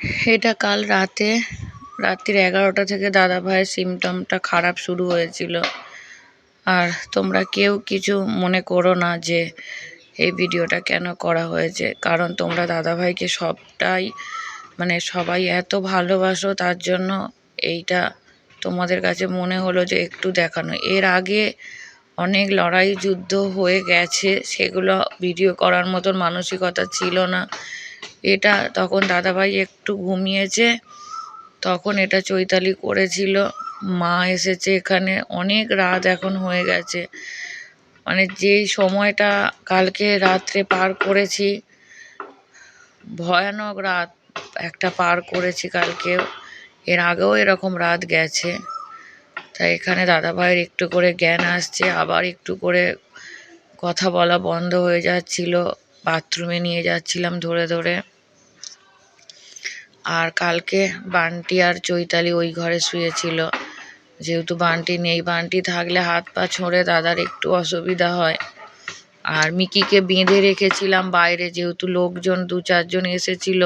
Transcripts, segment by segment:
এটা কাল রাতে, রাত্রির এগারোটা থেকে দাদা ভাইয়ের সিমটমটা খারাপ শুরু হয়েছিল। আর তোমরা কেউ কিছু মনে করো না যে এই ভিডিওটা কেন করা হয়েছে। কারণ তোমরা দাদা ভাইকে সবটাই মানে সবাই এত ভালোবাসো, তার জন্য এইটা তোমাদের কাছে মনে হলো যে একটু দেখানো। এর আগে অনেক লড়াই যুদ্ধ হয়ে গেছে, সেগুলো ভিডিও করার মতন মানসিকতা ছিল না। এটা তখন দাদাভাই একটু ঘুমিয়েছে, তখন এটা চৈতালি করেছিল। মা এসেছে এখানে, অনেক রাত এখন হয়ে গেছে। মানে যেই সময়টা কালকে রাত্রে পার করেছি, ভয়ানক রাত একটা পার করেছি কালকে এর আগেও এরকম রাত গেছে। তাই এখানে দাদাভাইয়ের একটু করে জ্ঞান আসছে, আবার একটু করে কথা বলা বন্ধ হয়ে যাচ্ছিল। বাথরুমে নিয়ে যাচ্ছিলাম ধরে ধরে। আর কালকে বান্টি আর চৈতালি ওই ঘরে শুয়েছিল। যেহেতু বান্টি নেই, বান্টি থাকলে হাত পা ছড়ে দাদার একটু অসুবিধা হয়। আর মিকিকে বেঁধে রেখেছিলাম বাইরে, যেহেতু লোকজন দু চারজন এসেছিল,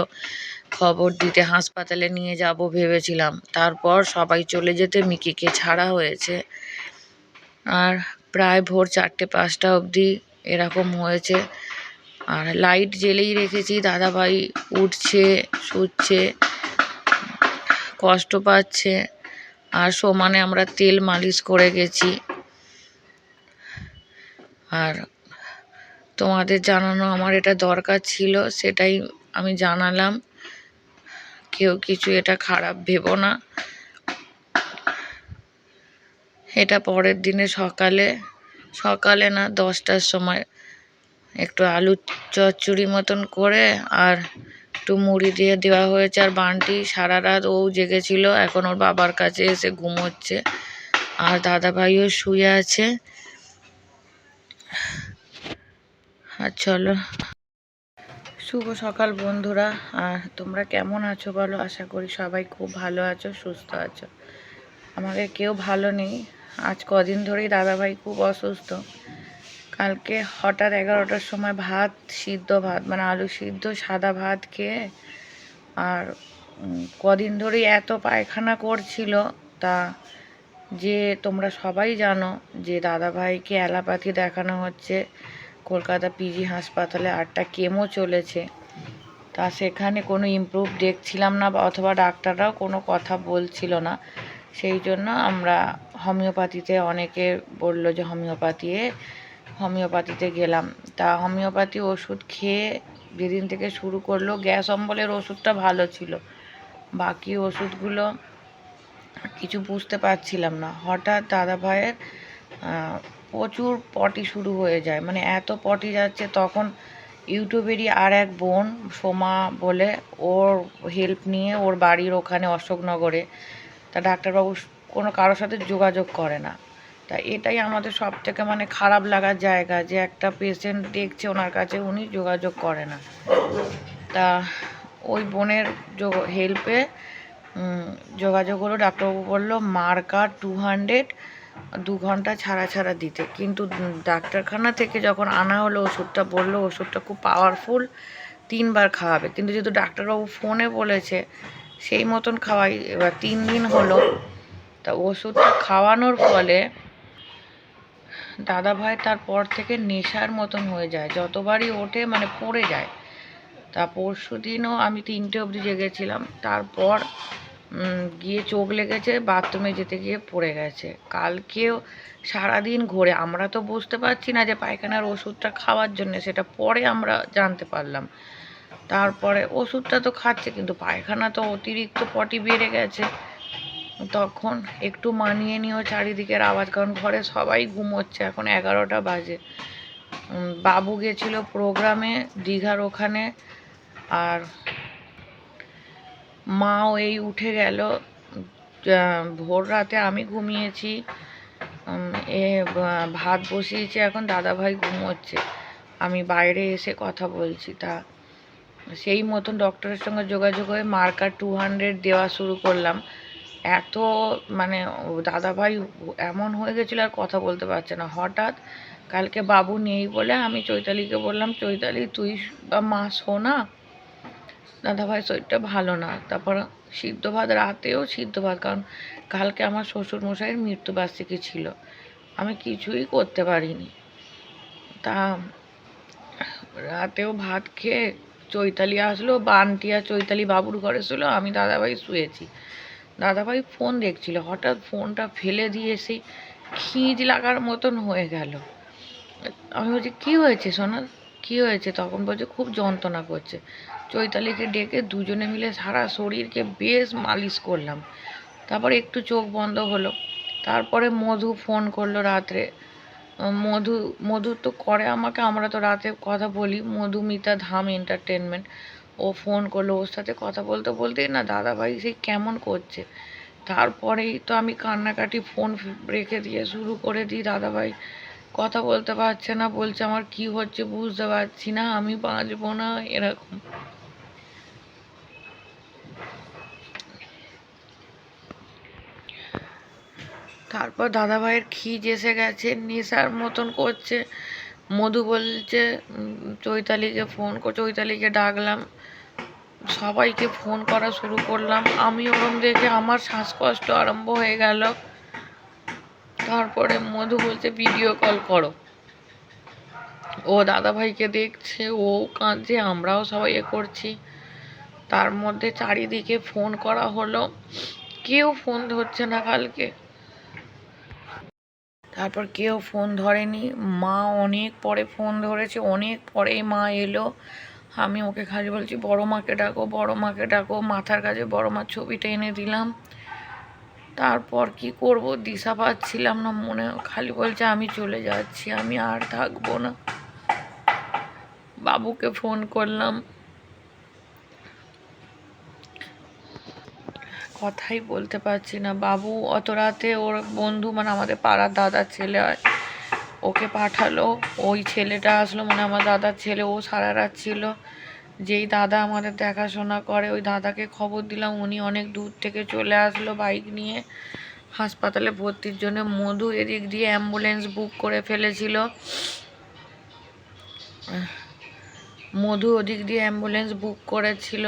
খবর দিতে হাসপাতালে নিয়ে যাব ভেবেছিলাম। তারপর সবাই চলে যেতে মিকিকে ছাড়া হয়েছে। আর প্রায় ভোর চারটে পাঁচটা অবধি এরকম হয়েছে। আর লাইট জ্বেলেই রেখেছি, দাদাভাই উঠছে, শুচ্ছে, কষ্ট পাচ্ছে। আর সমানে আমরা তেল মালিশ করে গেছি। আর তোমাদের জানানো আমার এটা দরকার ছিল, সেটাই আমি জানালাম। কেউ কিছু এটা খারাপ ভেবো না। এটা পরের দিনে সকালে সকালে না, দশটার সময় একটু আলু চচ্চড়ি মতন করে আর একটু মুড়ি দিয়ে দেওয়া হয়েছে। আর বানটি সারা রাত ও জেগেছিল। এখন ওর বাবার কাছে এসে ঘুমোচ্ছে। আর দাদা ভাইও শুয়ে আছে। আর চলো। শুভ সকাল বন্ধুরা। আর তোমরা কেমন আছো বলো? আশা করি সবাই খুব ভালো আছো, সুস্থ আছো। আমাদের কেউ ভালো নেই। আজ কদিন ধরেই দাদাভাই খুব অসুস্থ। কালকে হঠাৎ এগারোটার সময় ভাত, সিদ্ধ ভাত মানে আলু সিদ্ধ, সাদা ভাত খেয়ে আর কদিন ধরেই এত পায়খানা করছিল, তা যে তোমরা সবাই জানো যে দাদাভাইকে অ্যালাপাথি দেখানো হচ্ছে, কলকাতা পিজি হাসপাতালে আটটা কেমো চলেছে। তা সেখানে কোনো ইমপ্রুভ দেখছিলাম না অথবা ডাক্তাররাও কোনো কথা বলছিল না। সেই জন্য আমরা হোমিওপ্যাথিতে অনেকে বলল যে হোমিওপ্যাথি হোমিওপ্যাথিতে গেলাম। তা হোমিওপ্যাথি ওষুধ খেয়ে যেদিন থেকে শুরু করল, গ্যাস অম্বলের ওষুধটা ভালো ছিল। বাকি ওষুধগুলো কিছু বুঝতে পারছিলাম না। হঠাৎ দাদা ভাইয়ের প্রচুর পটি শুরু হয়ে যায়। মানে এত পটি যাচ্ছে, তখন ইউটিউবেরই আর এক বোন, সোমা বলে, ওর হেল্প নিয়ে ওর বাড়ির ওখানে অশোকনগরে। তা ডাক্তারবাবু কোনো কারোর সাথে যোগাযোগ করে না। তা এটাই আমাদের সব থেকে মানে খারাপ লাগার জায়গা যে একটা পেশেন্ট দেখছে ওনার কাছে উনি যোগাযোগ করে না। তা ওই বোনের যোগ হেল্পে যোগাযোগ হলো, ডাক্তারবাবু বলল মার্কার টু হান্ড্রেড দু ঘণ্টা ছাড়া ছাড়া দিতে। কিন্তু ডাক্তারখানা থেকে যখন আনা হলো, ওষুধটা বলল, ওষুধটা খুব পাওয়ারফুল তিনবার খাওয়াবে। কিন্তু যেহেতু ডাক্তারবাবু ফোনে বলেছে, সেই মতন খাওয়াই, এবার তিন দিন হলো, তা ওষুধটা খাওয়ানোর ফলে দাদা ভাই তারপর থেকে নেশার মতন হয়ে যায়। যতবারই ওঠে মানে পড়ে যায়। তা পরশু দিনও আমি তিনটে অবধি জেগেছিলাম। তারপর গিয়ে চোখ লেগেছে, বাথরুমে যেতে গিয়ে পড়ে গেছে। কালকেও সারাদিন ঘোরে। আমরা তো বুঝতে পারছি না যে পায়খানার ওষুধটা খাওয়ার জন্য, সেটা পরে আমরা জানতে পারলাম। তারপরে ওষুধটা তো খাচ্ছে, কিন্তু পায়খানা তো অতিরিক্ত পটি বেড়ে গেছে। তখন একটু মানিয়ে নিও চারিদিকের আওয়াজ, কারণ ঘরে সবাই ঘুমোচ্ছে, এখন এগারোটা বাজে। বাবু গেছিল প্রোগ্রামে, দীঘার ওখানে, আর মাও এই উঠে গেল। ভোর রাতে আমি ঘুমিয়েছি এ ভাত বসিয়েছি, এখন দাদাভাই ঘুমোচ্ছে। আমি বাইরে এসে কথা বলছি, তা সেই মতন ডক্টরের সঙ্গে যোগাযোগ হয়ে মার্কার টু হান্ড্রেড দেওয়া শুরু করলাম। এত মানে দাদাভাই এমন হয়ে গেছিল আর কথা বলতে পারছে না। হঠাৎ কালকে বাবু নেই বলে আমি চৈতালিকে বললাম, চৈতালি, তুই বা মা শোনা দাদাভাই শরীরটা ভালো না। তারপর সিদ্ধ ভাত রাতেও সিদ্ধ ভাত কারণ কালকে আমার শ্বশুর মশাইয়ের মৃত্যুবার্ষিকী ছিল। আমি কিছুই করতে পারিনি। তা রাতেও ভাত খেয়ে চৈতালি আসলো, বানটি আর চৈতালি বাবুর ঘরে ছিল, আমি দাদাভাই শুয়েছি। দাদাভাই ফোন দেখছিল, হঠাৎ ফোনটা ফেলে দিয়ে সেই খিঁজ লাগার মতন হয়ে গেল। আমি বলছি, কী হয়েছে সোনা? কী হয়েছে? তখন বলছে, খুব যন্ত্রণা করছে। চৈতালিকে ডেকে দুজনে মিলে সারা শরীরকে বেশ মালিশ করলাম। তারপর একটু চোখ বন্ধ হলো। তারপরে মধু ফোন করল রাত্রে। মধু মধু তো করে আমাকে, আমরা তো রাতে কথা বলি। মধুমিতা ধাম এন্টারটেনমেন্ট ও ফোন করল ওর সাথে কথা বলতে বলতেই না, দাদাভাই সেই কেমন করছে? তারপরেই তো আমি কান্নাকাটি ফোন রেখে দিয়ে শুরু করে দিই, দাদাভাই কথা বলতে পারছে না, বলছে আমার কি হচ্ছে বুঝতে পারছি না, আমি বাঁচবো না, এরকম। তারপর দাদাভাইয়ের খিজ এসে গেছে, নেশার মতন করছে। মধু বলছে চৈতালিকে ফোন চৈতালিকে ডাকলাম। সবাইকে ফোন করা শুরু করলাম। আমি ওরম দেখে আমার শ্বাসকষ্ট আরম্ভ হয়ে গেল। তারপরে মধু বলছে ভিডিও কল করো। ও দাদাভাইকে দেখছে, ও কাঁদছে, আমরাও সবাই এ করছি। তার মধ্যে চারিদিকে ফোন করা হলো। কেউ ফোন ধরছে না কালকে। তারপর কেউ ফোন ধরেনি। মা অনেক পরে ফোন ধরেছে, অনেক পরেই মা এলো। আমি ওকে খালি বলছি, বড় মাকে ডাকো, বড় মাকে ডাকো, মাথার কাছে বড় মার ছবিটা এনে দিলাম। তারপর কি করব? দিশা পাচ্ছিলাম না, মনে খালি বলছে, আমি চলে যাচ্ছি, আমি আর থাকব না। বাবুকে ফোন করলাম। কথাই বলতে পারছি না। বাবু, অত রাতে ওর বন্ধু মানে আমাদের পাড়ার দাদার ছেলে হয়, ওকে পাঠালো। ওই ছেলেটা আসলো মানে আমার দাদার ছেলে, ও সারা রাত ছিল। যেই দাদা আমাদের দেখাশোনা করে, ওই দাদাকে খবর দিলাম, উনি অনেক দূর থেকে চলে আসলো বাইক নিয়ে। হাসপাতালে ভর্তির জন্য মধু এদিক দিয়ে অ্যাম্বুলেন্স বুক করে ফেলেছিল। মধু ওদিক দিয়ে অ্যাম্বুলেন্স বুক করেছিল।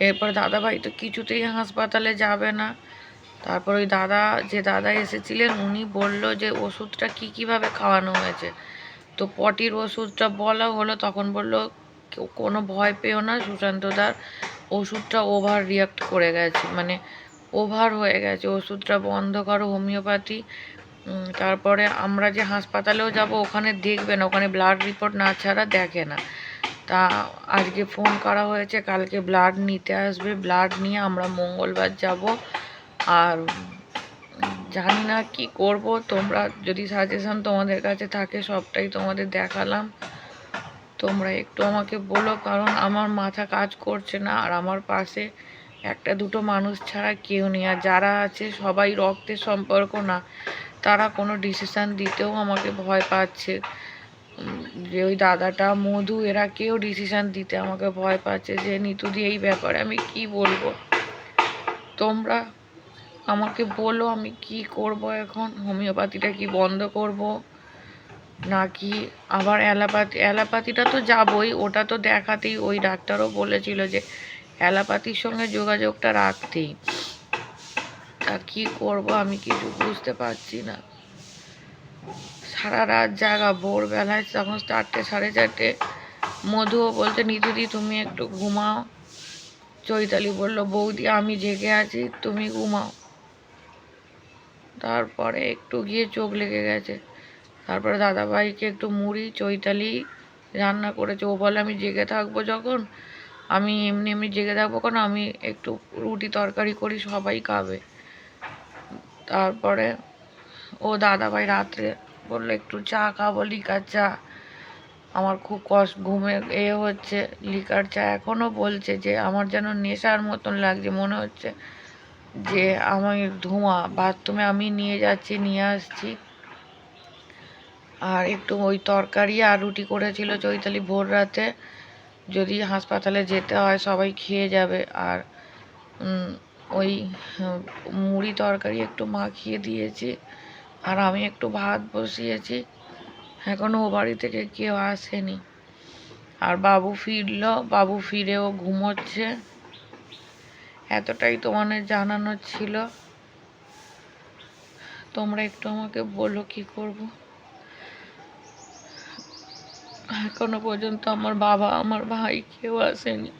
এরপর দাদাভাই তো কিছুতেই হাসপাতালে যাবে না। তারপর ওই দাদা, যে দাদা এসেছিলেন, উনি বলল যে ওষুধটা কী কীভাবে খাওয়ানো হয়েছে। তো পটির ওষুধটা বলা হলো, তখন বলল কোনো ভয় পেও না সুশান্তদার ওষুধটা ওভার রিয়াক্ট করে গেছে মানে ওভার হয়ে গেছে, ওষুধটা বন্ধ করো, হোমিওপ্যাথি। তারপরে আমরা যে হাসপাতালেও যাব, ওখানে দেখবে না, ওখানে ব্লাড রিপোর্ট না ছাড়া দেখে না। তা আজকে ফোন করা হয়েছে, কালকে ব্লাড নিতে আসবে। ব্লাড নিয়ে আমরা মঙ্গলবার যাব। আর জানি না কি করব। তোমরা যদি সাজেশন তোমাদের কাছে থাকে, সবটাই তোমাদের দেখালাম। তোমরা একটু আমাকে বলো, কারণ আমার মাথা কাজ করছে না। আর আমার পাশে একটা দুটো মানুষ ছাড়া কেউ নেই। আর যারা আছে, সবাই রক্তের সম্পর্ক না। তারা কোনো ডিসিশান দিতেও আমাকে ভয় পাচ্ছে। যে ওই দাদাটা, মধু, এরা কেউ ডিসিশান দিতে আমাকে ভয় পাচ্ছে যে নিতুদি এই ব্যাপারে আমি কি বলব? তোমরা আমাকে বলো আমি কি করব এখন? হোমিওপ্যাথিটা কি বন্ধ করব? নাকি আবার অ্যালোপ্যাথি অ্যালোপ্যাথিটা তো যাবই, ওটা তো দেখাতেই। ওই ডাক্তারও বলেছিল যে, অ্যালোপ্যাথির সঙ্গে যোগাযোগটা রাখতেই। তা কি করব আমি কিছু বুঝতে পারছি না। সারা রাত জাগা, ভোরবেলায় তখন চারটে, সাড়ে চারটে। মধুও বলছে, নিতুদি, তুমি একটু ঘুমাও। চৈতালি বলল, বৌদি, আমি জেগে আছি, তুমি ঘুমাও। তারপরে একটু গিয়ে চোখ লেগে গেছে। তারপরে দাদাভাইকে একটু মুড়ি, চৈতালি রান্না করেছে। ও বলে, আমি জেগে থাকব যখন? আমি এমনি এমনি জেগে থাকব কেন? আমি একটু রুটি তরকারি করি, সবাই খাবে। তারপরে ও দাদাভাই রাত্রে বলল, একটু চা খাব, লিকার চা। আমার খুব কষ্ট ঘুমে এ হচ্ছে, লিকার চা এখনও বলছে যে, আমার যেন নেশার মতন লাগছে, মনে হচ্ছে যে আমি ধোঁয়া, বাথরুমে আমি নিয়ে যাচ্ছি, নিয়ে আসছি। আর একটু ওই তরকারি আর রুটি করেছিল চৈতালি ভোর রাতে। যদি হাসপাতালে যেতে হয়, সবাই খেয়ে যাবে। আর ওই, মুড়ি তরকারি একটু মাখিয়ে দিয়েছি। আর আমি একটু ভাত বসিয়েছি। এখনও ও বাড়ি থেকে কেউ আসেনি। আর বাবু ফিরলো, বাবু ফিরেও ঘুমোচ্ছে। এতটাই তোমাদের জানানোর ছিল। তোমরা একটু আমাকে বলো কি করব। এখনও পর্যন্ত আমার বাবা, আমার ভাই কেউ আসেনি।